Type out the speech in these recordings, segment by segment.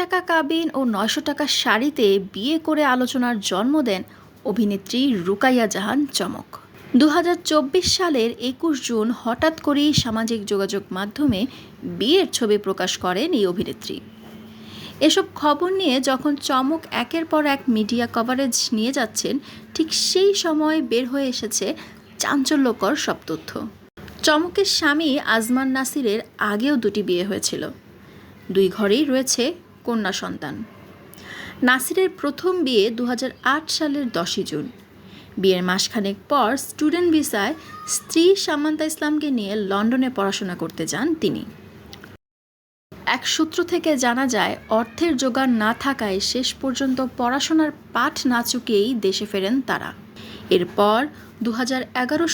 টাকা কাবিন ও নয়শো টাকা শাড়িতে বিয়ে করে আলোচনার জন্ম দেন অভিনেত্রী রুকাইয়া জাহান চমক। দু হাজার চব্বিশ সালের একুশ জুন হঠাৎ করেই সামাজিক যোগাযোগ মাধ্যমে বিয়ের ছবি প্রকাশ করেন এই অভিনেত্রী। এসব খবর নিয়ে যখন চমক একের পর এক মিডিয়া কভারেজ নিয়ে যাচ্ছেন, ঠিক সেই সময় বের হয়ে এসেছে চাঞ্চল্যকর সব তথ্য। চমকের স্বামী আজমান নাসিরের আগেও দুটি বিয়ে হয়েছিল। দুই ঘরেই রয়েছে কন্যা সন্তান। নাসিরের প্রথম বিয়ে দু হাজার আট সালের দশই জুন। বিয়ের মাসখানেক পর স্টুডেন্ট ভিসায় স্ত্রী সামান্তা ইসলামকে নিয়ে লন্ডনে পড়াশোনা করতে যান তিনি। এক সূত্র থেকে জানা যায়, অর্থের জোগান না থাকায় শেষ পর্যন্ত পড়াশোনার পাঠ না চুকিয়েই দেশে ফেরেন তারা। এরপর দু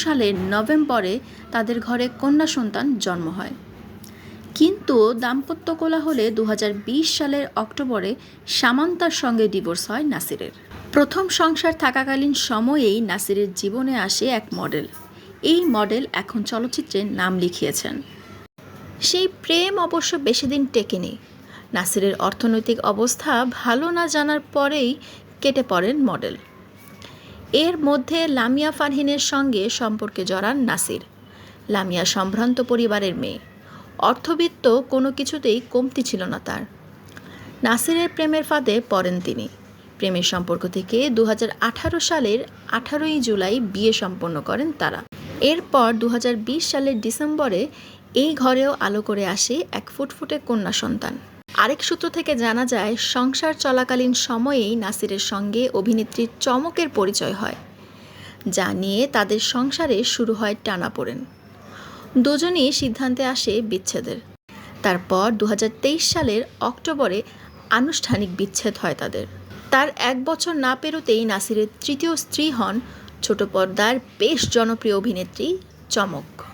সালের নভেম্বরে তাদের ঘরে কন্যা সন্তান জন্ম হয়। কিন্তু দাম্পত্য কোলাহলে দু সালের অক্টোবরে সামান্তার সঙ্গে ডিভোর্স হয় নাসিরের। প্রথম সংসার থাকাকালীন সময়েই নাসিরের জীবনে আসে এক মডেল। এই মডেল এখন চলচ্চিত্রে নাম লিখিয়েছেন। সেই প্রেম অবশ্য বেশি দিন টেকেনি। নাসিরের অর্থনৈতিক অবস্থা ভালো না জানার পরেই কেটে পড়েন মডেল। এর মধ্যে লামিয়া ফারহিনের সঙ্গে সম্পর্কে জড়ান নাসির। লামিয়া সম্ভ্রান্ত পরিবারের মেয়ে। অর্থবিত্ত কোনো কিছুতেই কমতি ছিল না তার। নাসিরের প্রেমের ফাঁদে পড়েন তিনি। প্রেমের সম্পর্ক থেকে দু হাজার আঠারো সালের আঠারোই জুলাই বিয়ে সম্পন্ন করেন তারা। এরপর দু হাজার বিশ সালের ডিসেম্বরে এই ঘরেও আলো করে আসে এক ফুটফুটে কন্যা সন্তান। আরেক সূত্র থেকে জানা যায়, সংসার চলাকালীন সময়েই নাসিরের সঙ্গে অভিনেত্রীর চমকের পরিচয় হয়, যা নিয়ে তাদের সংসারে শুরু হয় টানাপোড়েন। দুজনই সিদ্ধান্তে আসে বিচ্ছেদের। তারপর দু হাজার তেইশ সালের অক্টোবরে আনুষ্ঠানিক বিচ্ছেদ হয় তাদের। তার এক বছর না পেরোতেই নাসিরের তৃতীয় স্ত্রী হন ছোট পর্দার বেশ জনপ্রিয় অভিনেত্রী চমক।